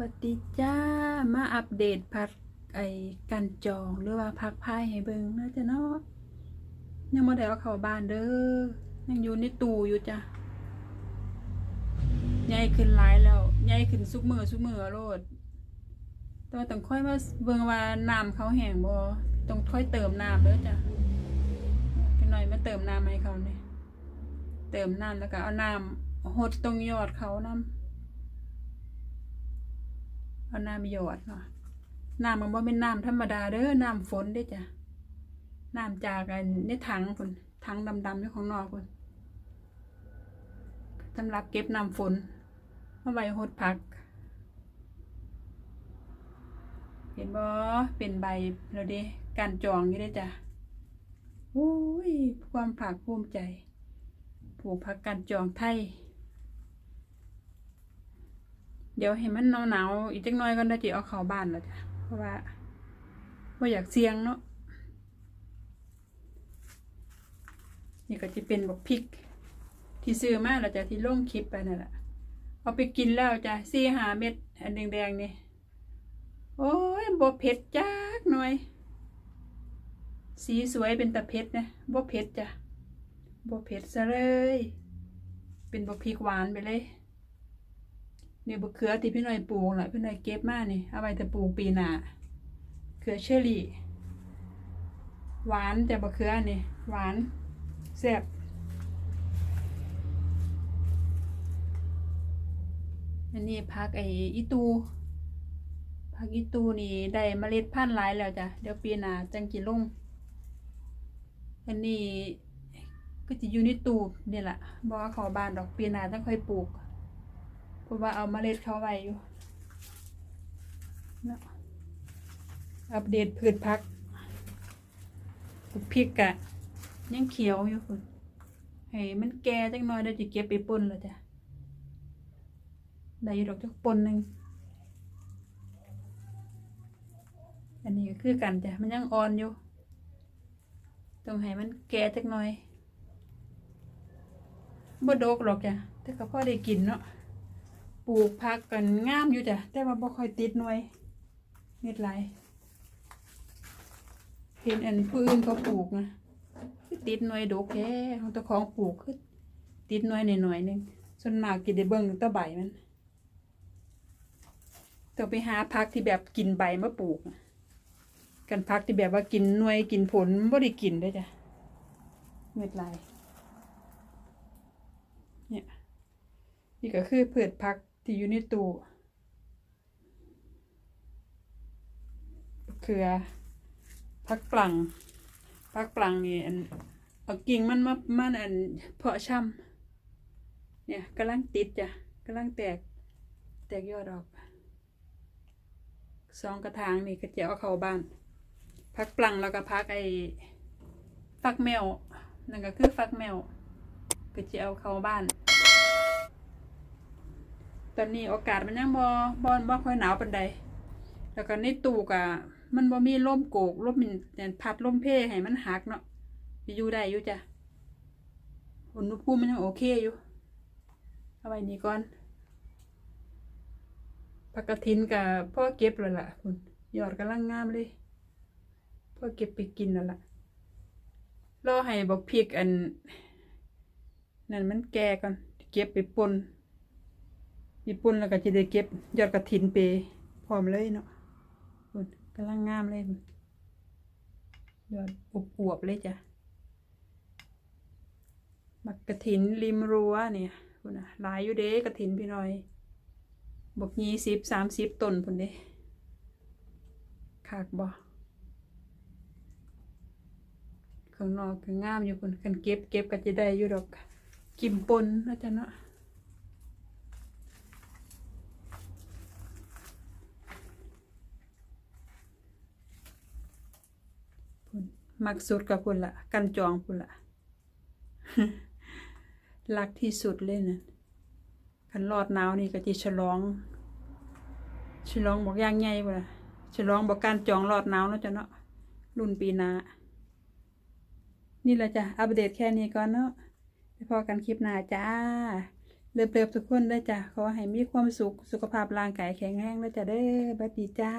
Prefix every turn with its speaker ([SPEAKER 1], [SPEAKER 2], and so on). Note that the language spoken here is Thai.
[SPEAKER 1] วัสดีจ้า มาอัปเดตพักไอ้กันจองหรือว่าพักพายให้เบิงนะจ๊ะเนาะยังบ่ได้เอาเข้าบ้านเด้อยังอยู่ในตู้อยู่จ้ะใหญ่ขึ้นหลายแล้วใหญ่ขึ้นซุกมือซุกมือโลดแต่ว่าต้องค่อยมาเบิ่งว่าน้ำเขาแห้งบ่ต้องค่อยเติมน้ำเด้อจ้ะกันหน่อยมาเติมน้ำให้เขาเนี่ยเติมน้ำแล้วก็เอาน้ำหดตรงยอดเขาน้ำ เอาน้ำหยอดเนาะน้ำมันบ่เป็นน้ำธรรมดาเด้อน้ำฝนเด้จ้ะน้ำจากอันในถังพุ่นถังดำๆอยู่ของนอกพุ่นสำหรับเก็บน้ำฝนเอาไว้หดผัก เห็นบ่เป็นใบแล้วเด้การจองอยู่เด้จ้ะโอ้ยความภาคภูมิใจ ปลูกผักการจองไทย เดี๋ยวให้มันหนาวๆอีกจักน่อยก็น่าจะเอาเข้าบ้านแล้วจ้ะเพราะว่าว่าอยากเสี่ยงเนาะนี่ก็จะเป็นบักพริก ที่ซื้อมาแล้วจ้ะที่ลงคลิปไปนั่นแหละเอาไปกินแล้วจ้ะสี่หาเม็ดอันแดงๆนี่โอ้ยบ่เผ็ดจักหน่อย สีสวยเป็นตะเผ็ดนะบ่เผ็ดจ้ะบ่เผ็ดซะเลย เป็นบักพริกหวานไปเลย นี่ยบะเขือที่พี่หน่อยปลูกแหละพี่หน่อยเก็บมานี่เอาไว้แต่ปลูกปีหน้าเขือเชอรี่ หวานแต่บะเขือนี่หวานแซ่บอันนี้พักไอ้อีตูพักอีตูนี่ได้เมล็ดพันธุ์หลายแล้วจ้ะเดี๋ยวปีหน้าจังกิลงอันนี้ก็จะอยู่ในตูบนี่แหละบอกว่าขอบานดอกปีหน้าต้องค่อยปลูก เพราะว่าเอาเมล็ดเขาไว้อยู่นะอัปเดตพืชพักปลูกพริกกะยังเขียวอยู่คุณให้มันแก่จังน้อยเดี๋ยวจะเก็บไปปนแล้วจ้ะได้อยู่ดอกจักปนหนึ่งอันนี้ก็คือกันจ้ะมันยังอ่อนอยู่ต้องให้มันแก่จักหน่อยบ่ดกหรอกจ้ะแต่ก็พอได้กินเนาะ ปลูกพักกันงามอยู่จ้ะแต่ว่าบ่ค่อยติดหน่วยเม็ดลายเห็นอันผู้อื่นเขาปลูกนะคือติดหน่วยดกแค่ของเจ้าของปลูกคือติดหน่วยหน่อยหนึ่งส่วนมากกินได้เบิ่งแตะใบมันต้องไปหาพักที่แบบกินใบมาปลูกกันพักที่แบบว่ากินหน่วยกินผลบ่ได้กินด้จ้ะเม็ดลายเนี่ยนี่ก็คือเพืชผัก ที่อยู่ในตู้เขือผักปลังผักปลังนี่อันเอากิ่งมันมามันอันเพาะช่ำเนี่ยกำลังติดจ้ะกำลังแตกแตกยอดออกสองกระถางนี่ก็จะเอาเข้าบ้านผักปลังแล้วก็ผักไอ้ฟักแมวนั่นก็คือฟักแมวก็จะเอาเข้าบ้าน ตอนนี้โอกาสมันยังบ่บ่บ่ค่อยหนาวปานใด แล้วก็ในตู้กะมันบ่มีลมโกกลมมันพัดลมเพ่ให้มันหักเนาะอยู่ได้อยู่จ้ะอุณหภูมิมันยังโอเคอยู่ เอาไว้นี่ก่อนผักกระถินกับพ่อเก็บแล้วล่ะคุณยอดกำลังงามเลย พ่อเก็บไปกินแล้วล่ะรอให้บักพริกอัน นั่นมันแก่ก่อน เก็บไปปน ญี่ปุ่นแล้วก็จะได้เก็บยอดกระถินไปพร้อมเลยเนาะคุณกำลังงามเลยพุ่นยอดอวบๆเลยจ้ะมักกระถินริมรั้วเนี่ยคุณนะหลายอยู่เด้กระถินพี่น้อยบกยี่สิบสามสิบต้นพุ่นเด้ขากบ่ข้างนอกก็งามอยู่พุ่นกันเก็บเก็บก็จะได้อยู่ดอกกิมปนนะจ๊ะเนาะ พุ่น มักสุดกับพุ่นละกันจองพุ่นละรักที่สุดเลยนะคันรอดหนาวนี่ก็จะฉลอง ฉลองบอกย่างไงพุ่นละฉลองบอกการจองรอดหนาวเนาะจ้ะเนาะรุ่นปีนานี่แหละจ้ะ อัปเดตแค่นี้ก่อนเนาะไปพอกันคลิปหน้าจ้า เลิฟๆทุกคนได้จ้ะ ขอให้มีความสุข สุขภาพร่างกายแข็งแรงแล้วจ้ะเด้อบัดดีจ้า